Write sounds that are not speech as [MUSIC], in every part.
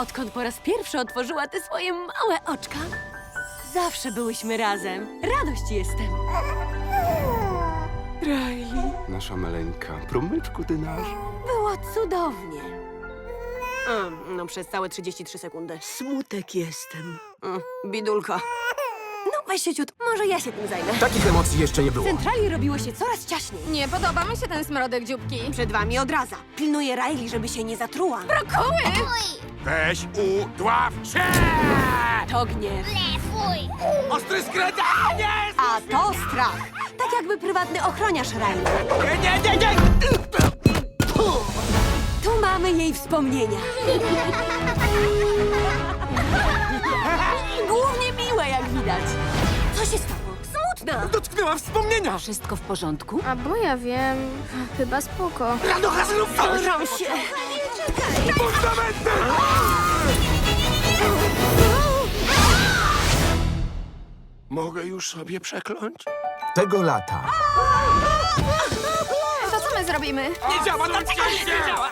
Odkąd po raz pierwszy otworzyła te swoje małe oczka, zawsze byłyśmy razem. Radość jestem. Riley. Nasza maleńka. Promyczku ty nasz. Było cudownie. A, no przez całe 33 sekundy. Smutek jestem. Mm, bidulka. Weź się ciut, może ja się tym zajmę. Takich emocji jeszcze nie W było. centrali robiło się coraz ciaśniej. Nie podoba mi się ten smrodek dzióbki. Przed wami odraza. Pilnuję Riley, żeby się nie zatruła. Koły! Weź udław się! To gniew. Ostry skręcanie! A to strach. Tak jakby prywatny ochroniarz Riley. Nie, nie, nie, nie! Tu mamy jej wspomnienia. [LAUGHS] Głównie miłe, jak widać. Co się stało? Smutna. Dotknęła wspomnienia! Wszystko w porządku? A bo ja wiem, chyba spoko. Radocha znów coś! Ram się. Fundamenty! Mogę już sobie przekląć? Tego lata. To co my zrobimy? Nie działa, tak nie działa!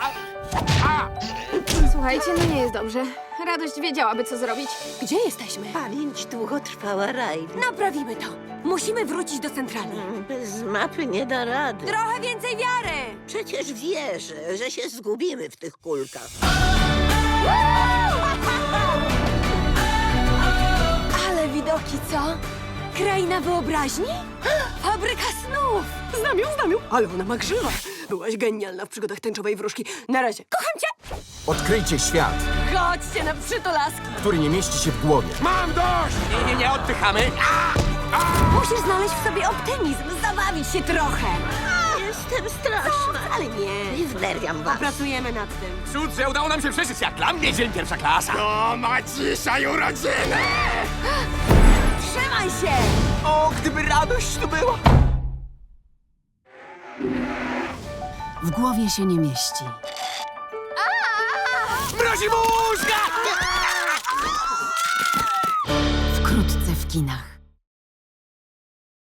Słuchajcie, no nie jest dobrze. Radość wiedziałaby, co zrobić. Gdzie jesteśmy? Pamięć długotrwała Riley. Naprawimy to. Musimy wrócić do centrali. Bez mapy nie da rady. Trochę więcej wiary. Przecież wierzę, że się zgubimy w tych kulkach. Ale widoki, co? Kraina wyobraźni? [GASPS] Fabryka snów! Znam ją, znam ją. Ale ona ma grzywa. Byłaś genialna w przygodach tęczowej wróżki. Na razie. Kocham cię! Odkryjcie świat, Chodźcie na przytulaski. który nie mieści się w głowie. Mam dość! Nie, nie, nie, oddychamy! Musisz znaleźć w sobie optymizm, zabawić się trochę. Jestem straszna. Ale nie. Nie wnerwiam was. Pracujemy nad tym. Cud, że udało nam się przeżyć, jak dla mnie dzień pierwsza klasa. To ma dzisiaj urodziny! Trzymaj się! O, gdyby radość tu była! W głowie się nie mieści. Mrozi mózga! Wkrótce w kinach.